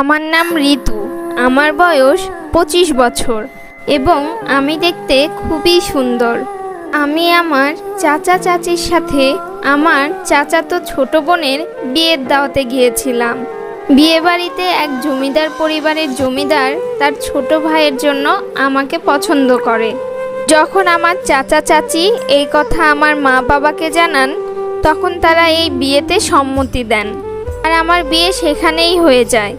আমার নাম ঋতু। আমার বয়স পঁচিশ বছর এবং আমি দেখতে খুবই সুন্দর। আমি আমার চাচা চাচির সাথে আমার চাচাতো ছোট বোনের বিয়ের দাওয়াতে গিয়েছিলাম। বিয়ে বাড়িতে এক জমিদার পরিবারের জমিদার তার ছোট ভাইয়ের জন্য আমাকে পছন্দ করে। যখন আমার চাচা চাচি এই কথা আমার মা বাবাকে জানান, তখন তারা এই বিয়েতে সম্মতি দেন। আর আমার বিয়ে সেখানেই হয়ে যায়।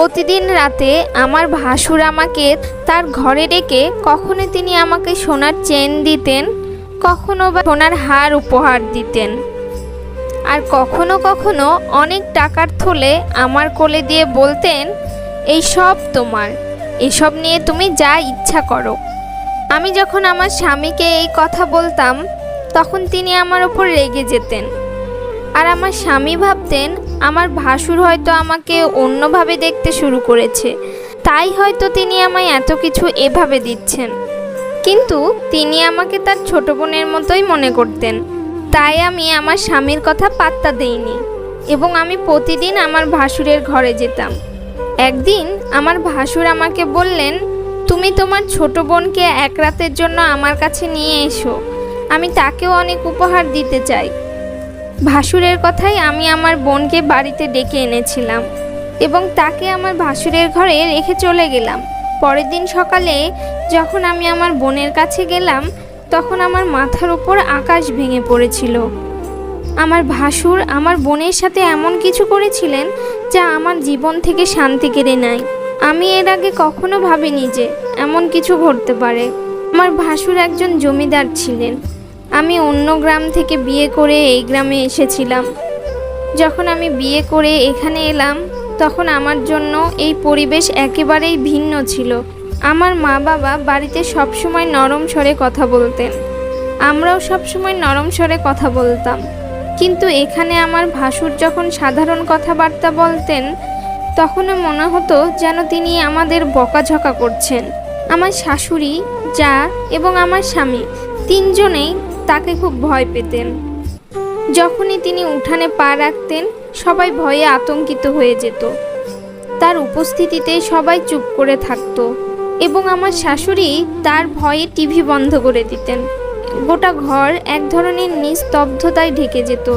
প্রতিদিন রাতে আমার ভাসুর আমাকে তার ঘরে ডেকে কখনো তিনি আমাকে সোনার চেন দিতেন, কখনো বা সোনার হার উপহার দিতেন। আর কখনো কখনো অনেক টাকার থলে আমার কোলে দিয়ে বলতেন, এই সব তোমার, এসব নিয়ে তুমি যা ইচ্ছা করো। আমি যখন আমার স্বামীকে এই কথা বলতাম, তখন তিনি আমার ওপর রেগে যেতেন। আর আমার স্বামী ভাবতেন, আমার ভাসুর হয়তো আমাকে অন্যভাবে দেখতে শুরু করেছে। তাই হয়তো তিনি আমায় এত কিছু এভাবে দিচ্ছেন। কিন্তু তিনি আমাকে তার ছোট বোনের মতোই মনে করতেন। তাই আমি আমার স্বামীর কথা পাত্তা দেইনি এবং আমি প্রতিদিন আমার ভাসুরের ঘরে যেতাম। একদিন আমার ভাসুর আমাকে বললেন, তুমি তোমার ছোট বোনকে এক রাতের জন্য আমার কাছে নিয়ে এসো। আমি তাকেও অনেক উপহার দিতে চাই। ভাসুরের কথাই আমি আমার বোনকে বাড়িতে ডেকে এনেছিলাম এবং তাকে আমার ভাসুরের ঘরে রেখে চলে গেলাম। পরের দিন সকালে যখন আমি আমার বোনের কাছে গেলাম, তখন আমার মাথার উপর আকাশ ভেঙে পড়েছিল। আমার ভাসুর আমার বোনের সাথে এমন কিছু করেছিলেন যা আমার জীবন থেকে শান্তি কেড়ে নেয়। আমি এর আগে কখনো ভাবিনি যে এমন কিছু ঘটতে পারে। আমার ভাসুর একজন জমিদার ছিলেন। আমি অন্য গ্রাম থেকে বিয়ে করে এই গ্রামে এসেছিলাম। যখন আমি বিয়ে করে এখানে এলাম, তখন আমার জন্য এই পরিবেশ একেবারেই ভিন্ন ছিল। আমার মা বাবা বাড়িতে সবসময় নরম স্বরে কথা বলতেন। আমরাও সবসময় নরম স্বরে কথা বলতাম। কিন্তু এখানে আমার ভাসুর যখন সাধারণ কথাবার্তা বলতেন, তখনও মনে হতো যেন তিনি আমাদের বকাঝকা করছেন। আমার শাশুড়ি, যা এবং আমার স্বামী তিনজনেই তাকে খুব ভয় পেতেন। যখনই তিনি উঠানে পা রাখতেন, সবাই ভয়ে আতঙ্কিত হয়ে যেত। তার উপস্থিতিতে সবাই চুপ করে থাকতো এবং আমার শাশুড়ি তার ভয়ে টিভি বন্ধ করে দিতেন। গোটা ঘর এক ধরনের নিস্তব্ধতায় ঢেকে যেত।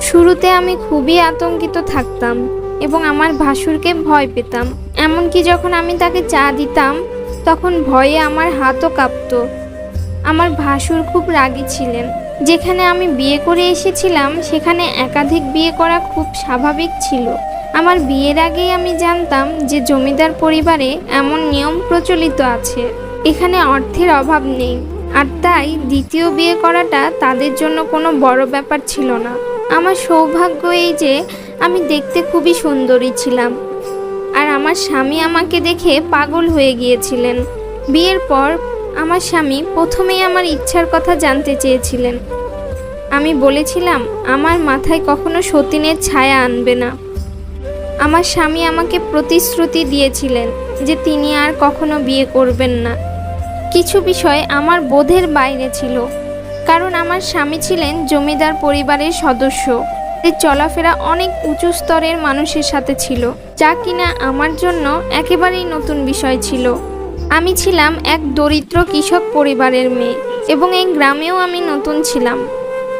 শুরুতে আমি খুবই আতঙ্কিত থাকতাম এবং আমার ভাসুরকে ভয় পেতাম। এমনকি যখন আমি তাকে চা দিতাম, তখন ভয়ে আমার হাতও কাঁপতো। আমার ভাসুর খুব রাগী ছিলেন। যেখানে আমি বিয়ে করে এসেছিলাম, সেখানে একাধিক বিয়ে করা খুব স্বাভাবিক ছিল। আমার বিয়ের আগেই আমি জানতাম যে জমিদার পরিবারে এমন নিয়ম প্রচলিত আছে। এখানে অর্থের অভাব নেই। আর তাই দ্বিতীয় বিয়ে করাটা তাদের জন্য কোনো বড় ব্যাপার ছিল না। আমার সৌভাগ্য এই যে, আমি দেখতে খুবই সুন্দরী ছিলাম। আর আমার স্বামী আমাকে দেখে পাগল হয়ে গিয়েছিলেন। বিয়ের পর আমার স্বামী প্রথমেই আমার ইচ্ছার কথা জানতে চেয়েছিলেন। আমি বলেছিলাম, আমার মাথায় কখনো সতীনের ছায়া আনবে না। আমার স্বামী আমাকে প্রতিশ্রুতি দিয়েছিলেন যে তিনি আর কখনো বিয়ে করবেন না। কিছু বিষয় আমার বোধের বাইরে ছিল, কারণ আমার স্বামী ছিলেন জমিদার পরিবারের সদস্য। এর চলাফেরা অনেক উঁচু স্তরের মানুষের সাথে ছিল, যা কিনা আমার জন্য একেবারেই নতুন বিষয় ছিল। আমি ছিলাম এক দরিদ্র কৃষক পরিবারের মেয়ে এবং এই গ্রামেও আমি নতুন ছিলাম।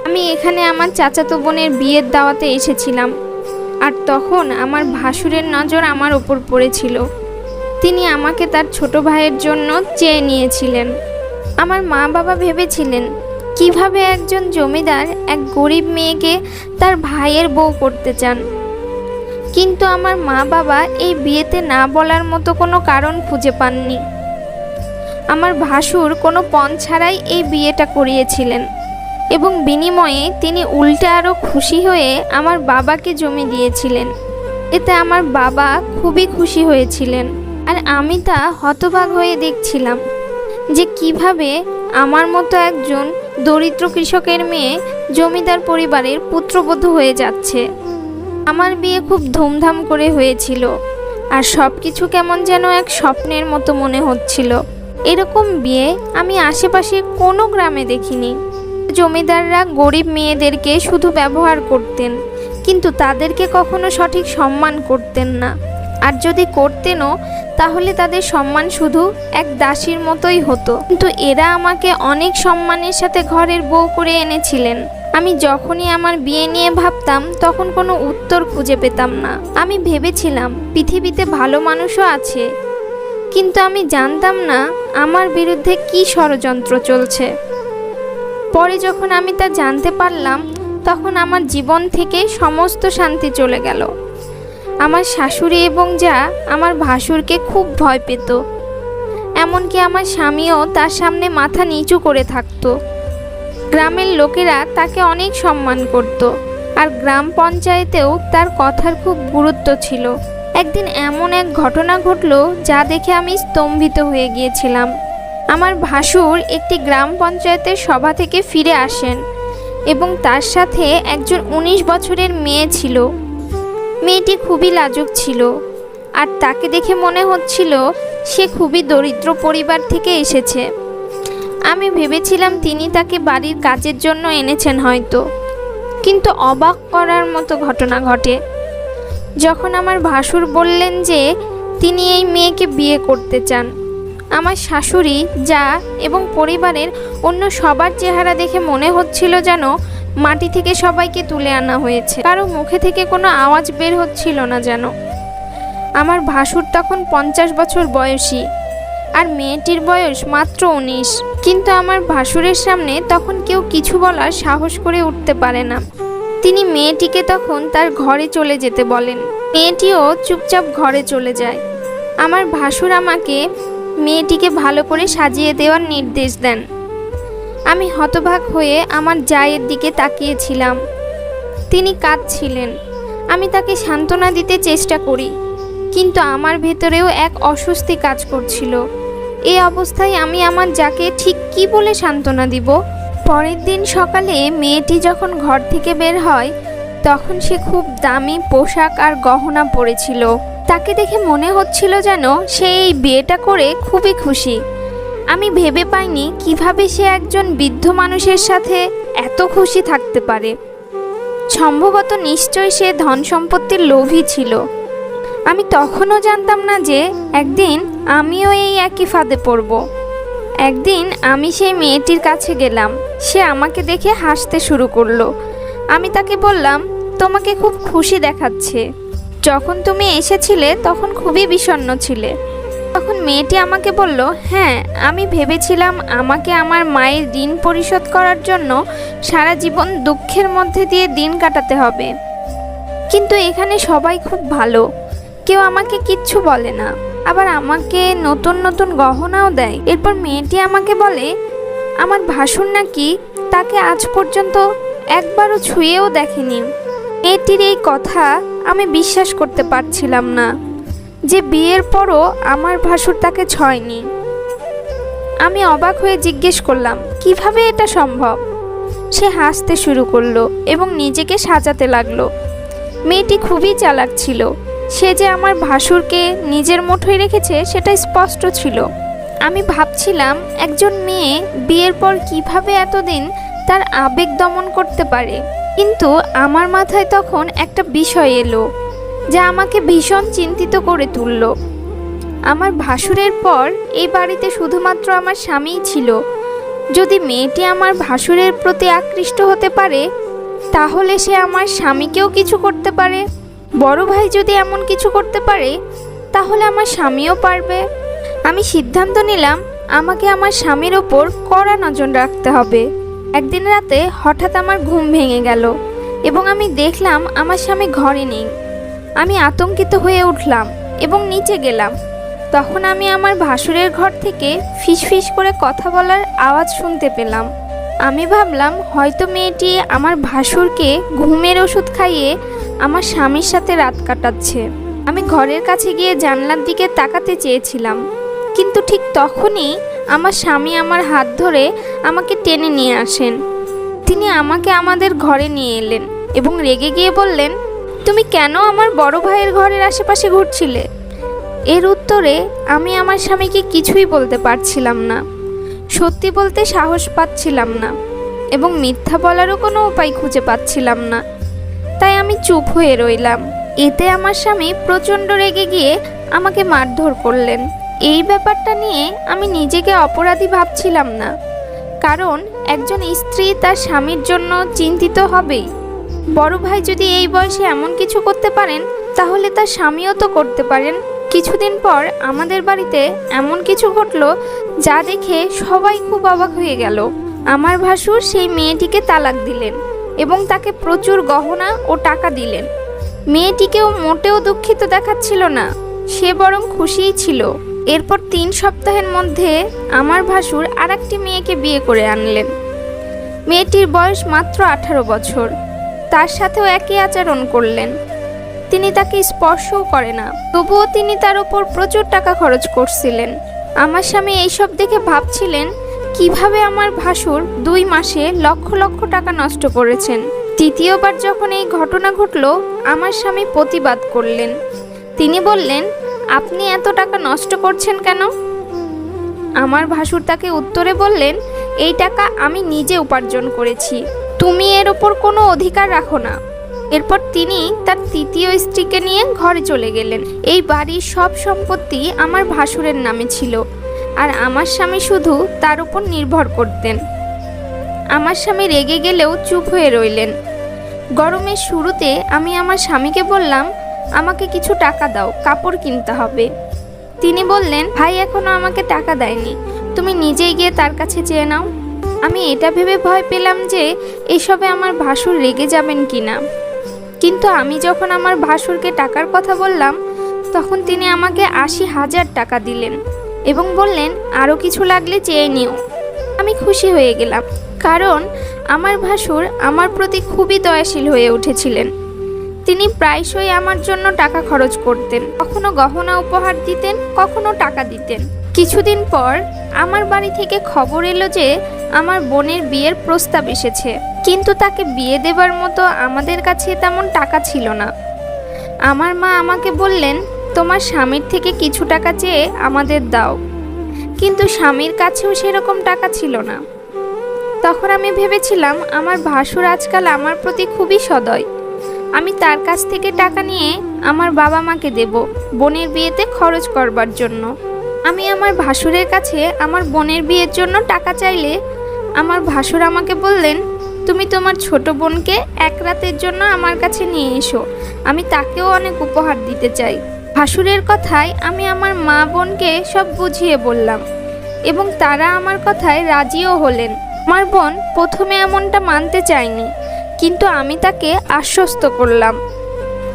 আমি এখানে আমার চাচাতো বোনের বিয়ের দাওয়াতে এসেছিলাম আর তখন আমার ভাসুরের নজর আমার ওপর পড়েছিল। তিনি আমাকে তার ছোট ভাইয়ের জন্য চেয়ে নিয়েছিলেন। আমার মা বাবা ভেবেছিলেন, কীভাবে একজন জমিদার এক গরিব মেয়েকে তার ভাইয়ের বউ করতে চান? কিন্তু আমার মা বাবা এই বিয়েতে না বলার মতো কোনো কারণ খুঁজে পাননি। আমার ভাসুর কোনো পণ ছাড়াই এই বিয়েটা করিয়েছিলেন এবং বিনিময়ে তিনি উল্টে আরও খুশি হয়ে আমার বাবাকে জমি দিয়েছিলেন। এতে আমার বাবা খুবই খুশি হয়েছিলেন আর আমি তা হতবাক হয়ে দেখছিলাম যে কীভাবে আমার মতো একজন দরিদ্র কৃষকের মেয়ে জমিদার পরিবারের পুত্রবধূ হয়ে যাচ্ছে। আমার বিয়ে খুব ধুমধাম করে হয়েছিল আর সব কিছু কেমন যেন এক স্বপ্নের মতো মনে হচ্ছিল। এরকম বিয়ে আমি আশেপাশে কোনো গ্রামে দেখিনি। জমিদাররা গরিব মেয়েদেরকে শুধু ব্যবহার করতেন, কিন্তু তাদেরকে কখনো সঠিক সম্মান করতেন না। আর যদি করতেনও, তাহলে তাদের সম্মান শুধু এক দাসীর মতোই হতো। কিন্তু এরা আমাকে অনেক সম্মানের সাথে ঘরের বউ করে এনেছিলেন। আমি যখনই আমার বিয়ে নিয়ে ভাবতাম, তখন কোনো উত্তর খুঁজে পেতাম না। আমি ভেবেছিলাম, পৃথিবীতে ভালো মানুষও আছে কিন্তু আমি জানতাম না আমার বিরুদ্ধে কী ষড়যন্ত্র চলছে। পরে যখন আমি তা জানতে পারলাম, তখন আমার জীবন থেকে সমস্ত শান্তি চলে গেল। আমার শাশুড়ি এবং যা আমার ভাসুরকে খুব ভয় পেত। এমনকি আমার স্বামীও তার সামনে মাথা নিচু করে থাকতো। গ্রামের লোকেরা তাকে অনেক সম্মান করত, আর গ্রাম পঞ্চায়েতেও তার কথার খুব গুরুত্ব ছিল। একদিন এমন এক ঘটনা ঘটলো যা দেখে আমি স্তম্ভিত হয়ে গিয়েছিলাম। আমার ভাসুর একটি গ্রাম পঞ্চায়েতের সভা থেকে ফিরে আসেন এবং তার সাথে একজন উনিশ বছরের মেয়ে ছিল। মেয়েটি খুবই লাজুক ছিল আর তাকে দেখে মনে হচ্ছিল সে খুবই দরিদ্র পরিবার থেকে এসেছে। আমি ভেবেছিলাম তিনি তাকে বাড়ির কাজের জন্য এনেছেন হয়তো, কিন্তু অবাক করার মতো ঘটনা ঘটে। যখন আমার ভাসুর বললেন যে তিনি এই মেয়েকে বিয়ে করতে চান, আমার শাশুড়ি, যা এবং পরিবারের অন্য সবার চেহারা দেখে মনে হচ্ছিল যেন মাটি থেকে সবাইকে তুলে আনা হয়েছে। কারও মুখে থেকে কোনো আওয়াজ বের হচ্ছিল না যেন। আমার ভাসুর তখন পঞ্চাশ বছর বয়সী আর মেয়েটির বয়স মাত্র উনিশ। কিন্তু আমার ভাসুরের সামনে তখন কেউ কিছু বলার সাহস করে উঠতে পারে না। তিনি মেয়েটিকে তখন তার ঘরে চলে যেতে বলেন। মেয়েটিও চুপচাপ ঘরে চলে যায়। আমার ভাসুর আমাকে মেয়েটিকে ভালো করে সাজিয়ে দেওয়ার নির্দেশ দেন। আমি হতবাক হয়ে আমার জায়ের দিকে তাকিয়েছিলাম। তিনি কাঁদছিলেন। আমি তাকে সান্ত্বনা দিতে চেষ্টা করি, কিন্তু আমার ভেতরেও এক অস্বস্তি কাজ করছিল। এই অবস্থায় আমি আমার যাকে ঠিক কি বলে সান্ত্বনা দিব পরের দিন সকালে মেয়েটি যখন ঘর থেকে বের হয়, তখন সে খুব দামি পোশাক আর গহনা পরেছিল। তাকে দেখে মনে হচ্ছিল যেন সে এই বিয়েটা করে খুবই খুশি। আমি ভেবে পাইনি কীভাবে সে একজন বৃদ্ধ মানুষের সাথে এত খুশি থাকতে পারে। সম্ভবত নিশ্চয় সে ধন সম্পত্তির লোভী ছিল। আমি তখনও জানতাম না যে একদিন আমিও এই একই ফাঁদে পড়ব। একদিন আমি সেই মেয়েটির কাছে গেলাম। সে আমাকে দেখে হাসতে শুরু করল। আমি তাকে বললাম, তোমাকে খুব খুশি দেখাচ্ছে। যখন তুমি এসেছিলে, তখন খুবই বিষণ্ণ ছিলে। তখন মেয়েটি আমাকে বলল হ্যাঁ আমি ভেবেছিলাম আমাকে আমার মায়ের ঋণ পরিশোধ করার জন্য সারা জীবন দুঃখের মধ্যে দিয়ে দিন কাটাতে হবে। কিন্তু এখানে সবাই খুব ভালো। কেউ আমাকে কিচ্ছু বলে না। আবার আমাকে নতুন নতুন গহনাও দেয়। এরপর মেয়েটি আমাকে বলে আমার ভাসুর নাকি তাকে আজ পর্যন্ত একবারও ছুঁয়েও দেখেনি। মেয়েটির এই কথা আমি বিশ্বাস করতে পারছিলাম না যে বিয়ের পরও আমার ভাসুর তাকে ছয়নি। আমি অবাক হয়ে জিজ্ঞেস করলাম, কীভাবে এটা সম্ভব? সে হাসতে শুরু করল এবং নিজেকে সাজাতে লাগল। মেয়েটি খুবই চালাক ছিল। সে যে আমার ভাসুরকে নিজের মুঠোয় রেখেছে সেটা স্পষ্ট ছিল। আমি ভাবছিলাম, একজন মেয়ে বিয়ের পর কীভাবে এতদিন তার আবেগ দমন করতে পারে? কিন্তু আমার মাথায় তখন একটা বিষয় এলো, যা আমাকে ভীষণ চিন্তিত করে তুলল। আমার ভাসুরের পর এই বাড়িতে শুধুমাত্র আমার স্বামীই ছিল। যদি মেয়েটি আমার ভাসুরের প্রতি আকৃষ্ট হতে পারে, তাহলে সে আমার স্বামীকেও কিছু করতে পারে। বড় ভাই যদি এমন কিছু করতে পারে, তাহলে আমার স্বামীও পারবে। আমি সিদ্ধান্ত নিলাম, আমাকে আমার স্বামীর ওপর কড়া নজর রাখতে হবে। একদিন রাতে হঠাৎ আমার ঘুম ভেঙে গেল এবং আমি দেখলাম আমার স্বামী ঘরে নেই। আমি আতঙ্কিত হয়ে উঠলাম এবং নিচে গেলাম। তখন আমি আমার ভাসুরের ঘর থেকে ফিসফিস করে কথা বলার আওয়াজ শুনতে পেলাম। আমি ভাবলাম, হয়তো মেয়েটি আমার ভাসুরকে ঘুমের ওষুধ খাইয়ে আমার স্বামীর সাথে রাত কাটাচ্ছে। আমি ঘরের কাছে গিয়ে জানলার দিকে তাকাতে চেয়েছিলাম। কিন্তু ঠিক তখনই আমার স্বামী আমার হাত ধরে আমাকে টেনে নিয়ে আসেন। তিনি আমাকে আমাদের ঘরে নিয়ে এলেন এবং রেগে গিয়ে বললেন, তুমি কেন আমার বড় ভাইয়ের ঘরের আশেপাশে ঘুরছিলে? এর উত্তরে, আমি আমার স্বামীকে কিছুই বলতে পারছিলাম না। সত্যি বলতে সাহস পাচ্ছিলাম না এবং মিথ্যা বলারও কোনো উপায় খুঁজে পাচ্ছিলাম না। তাই আমি চুপ হয়ে রইলাম। এতে আমার স্বামী প্রচণ্ড রেগে গিয়ে আমাকে মারধর করলেন। এই ব্যাপারটা নিয়ে আমি নিজেকে অপরাধী ভাবছিলাম না। কারণ একজন স্ত্রী তার স্বামীর জন্য চিন্তিত হবেই। বড় ভাই যদি এই বয়সে এমন কিছু করতে পারেন, তাহলে তার স্বামীও তো করতে পারেন। কিছুদিন পর আমাদের বাড়িতে এমন কিছু ঘটলো যা দেখে সবাই খুব অবাক হয়ে গেল। আমার ভাসুর সেই মেয়েটিকে তালাক দিলেন এবং তাকে প্রচুর গহনা ও টাকা দিলেন। মেয়েটিকেও মোটেও দুঃখিত দেখাচ্ছিল না, সে বরং খুশিই ছিল। এরপর তিন সপ্তাহের মধ্যে আমার ভাসুর আর একটি মেয়েকে বিয়ে করে আনলেন। মেয়েটির বয়স মাত্র আঠারো বছর। তার সাথেও একই আচরণ করলেন। তিনি তাকে স্পর্শও করে না। তবুও তিনি তার উপর প্রচুর টাকা খরচ করছিলেন। আমার স্বামী এইসব দেখে ভাবছিলেন, কীভাবে আমার ভাসুর দুই মাসে লক্ষ লক্ষ টাকা নষ্ট করেছেন। তৃতীয়বার যখন এই ঘটনা ঘটল, আমার স্বামী প্রতিবাদ করলেন। তিনি বললেন আপনি এত টাকা নষ্ট করছেন কেন? আমার ভাসুর তাকে উত্তরে বললেন, এই টাকা আমি নিজে উপার্জন করেছি। তুমি এর ওপর কোনো অধিকার রাখো না। এরপর তিনি তার তৃতীয় স্ত্রীকে নিয়ে ঘরে চলে গেলেন। এই বাড়ির সব সম্পত্তি আমার ভাসুরের নামে ছিল, আর আমার স্বামী শুধু তার উপর নির্ভর করতেন। আমার স্বামী রেগে গেলেও চুপ হয়ে রইলেন। গরমের শুরুতে আমি আমার স্বামীকে বললাম আমাকে কিছু টাকা দাও, কাপড় কিনতে হবে। তিনি বললেন, ভাই এখনও আমাকে টাকা দেয়নি, তুমি নিজেই গিয়ে তার কাছে চেয়ে নাও। আমি এটা ভেবে ভয় পেলাম যে এসবে আমার ভাসুর রেগে যাবেন কিনা। কিন্তু আমি যখন আমার ভাসুরকে টাকার কথা বললাম, তখন তিনি আমাকে আশি হাজার টাকা দিলেন এবং বললেন আরও কিছু লাগলে চেয়ে নিও। আমি খুশি হয়ে গেলাম, কারণ আমার ভাসুর আমার প্রতি খুবই দয়াশীল হয়ে উঠেছিলেন। তিনি প্রায়শই আমার জন্য টাকা খরচ করতেন, কখনো গহনা উপহার দিতেন, কখনো টাকা দিতেন। কিছুদিন পর আমার বাড়ি থেকে খবর এলো যে আমার বোনের বিয়ের প্রস্তাব এসেছে, কিন্তু তাকে বিয়ে দেবার মতো আমাদের কাছে তেমন টাকা ছিল না। আমার মা আমাকে বললেন, তোমার স্বামীর থেকে কিছু টাকা চেয়ে আমাদের দাও। কিন্তু স্বামীর কাছেও সেরকম টাকা ছিল না। তখন আমি ভেবেছিলাম, আমার ভাসুর আজকাল আমার প্রতি খুবই সদয়। আমি তার কাছ থেকে টাকা নিয়ে আমার বাবা মাকে দেব, বোনের বিয়েতে খরচ করবার জন্য। আমি আমার ভাসুরের কাছে আমার বোনের বিয়ের জন্য টাকা চাইলে, আমার ভাসুর আমাকে বললেন, তুমি তোমার ছোট বোনকে এক রাতের জন্য আমার কাছে নিয়ে এসো, আমি তাকেও অনেক উপহার দিতে চাই। ভাসুরের কথায় আমি আমার মা বোনকে সব বুঝিয়ে বললাম এবং তারা আমার কথায় রাজিও হলেন। আমার বোন প্রথমে এমনটা মানতে চায়নি। কিন্তু আমি তাকে আশ্বস্ত করলাম।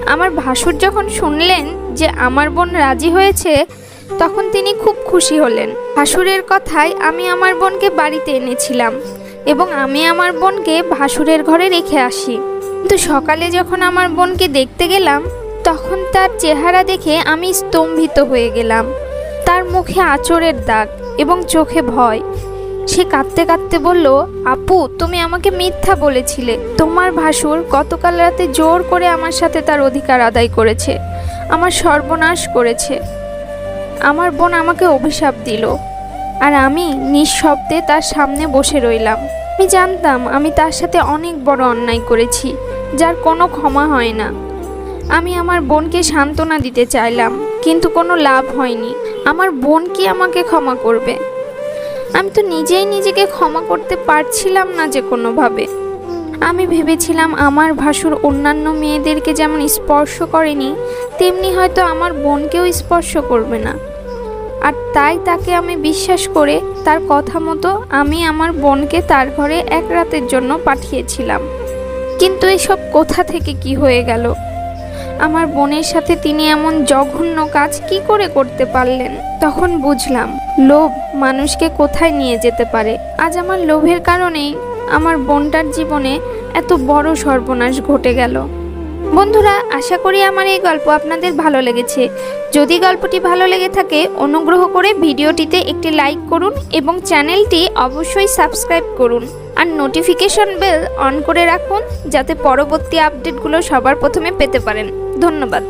আমার ভাসুর যখন শুনলেন যে আমার বোন রাজি হয়েছে, তখন তিনি খুব খুশি হলেন। ভাসুরের কথায় আমি আমার বোনকে বাড়িতে এনেছিলাম এবং আমি আমার বোনকে ভাসুরের ঘরে রেখে আসি। কিন্তু সকালে যখন আমার বোনকে দেখতে গেলাম, তখন তার চেহারা দেখে আমি স্তম্ভিত হয়ে গেলাম। তার মুখে আঁচড়ের দাগ এবং চোখে ভয় সে কাঁদতে কাঁদতে বলল, আপু, তুমি আমাকে মিথ্যা বলেছিলে। তোমার ভাসুর গতকাল রাতে জোর করে আমার সাথে তার অধিকার আদায় করেছে। আমার সর্বনাশ করেছে। আমার বোন আমাকে অভিশাপ দিল। আর আমি নিঃশব্দে তার সামনে বসে রইলাম। আমি জানতাম আমি তার সাথে অনেক বড় অন্যায় করেছি, যার কোনো ক্ষমা হয় না। আমি আমার বোনকে সান্ত্বনা দিতে চাইলাম, কিন্তু কোনো লাভ হয়নি। আমার বোন কি আমাকে ক্ষমা করবে? আমি তো নিজেই নিজেকে ক্ষমা করতে পারছিলাম না যে কোনোভাবে। আমি ভেবেছিলাম আমার ভাসুর অন্যান্য মেয়েদেরকে যেমন স্পর্শ করেনি, তেমনি হয়তো আমার বোনকেও স্পর্শ করবে না। আর তাই তাকে আমি বিশ্বাস করে তার কথা মতো আমি আমার বোনকে তার ঘরে এক রাতের জন্য পাঠিয়েছিলাম। কিন্তু এসব কোথা থেকে কি হয়ে গেল? আমার বোনের সাথে তিনি এমন জঘন্য কাজ কি করে করতে পারলেন? তখন বুঝলাম, লোভ মানুষকে কোথায় নিয়ে যেতে পারে? আজ আমার লোভের কারণেই আমার বোনটার জীবনে এত বড় সর্বনাশ ঘটে গেল। বন্ধুরা, আশা করি আমার এই গল্প আপনাদের ভালো লেগেছে। যদি গল্পটি ভালো লেগে থাকে, অনুগ্রহ করে ভিডিওটিতে একটি লাইক করুন এবং চ্যানেলটি অবশ্যই সাবস্ক্রাইব করুন। আর নোটিফিকেশন বেল অন করে রাখুন, যাতে পরবর্তী আপডেটগুলো সবার প্রথমে পেতে পারেন। ধন্যবাদ।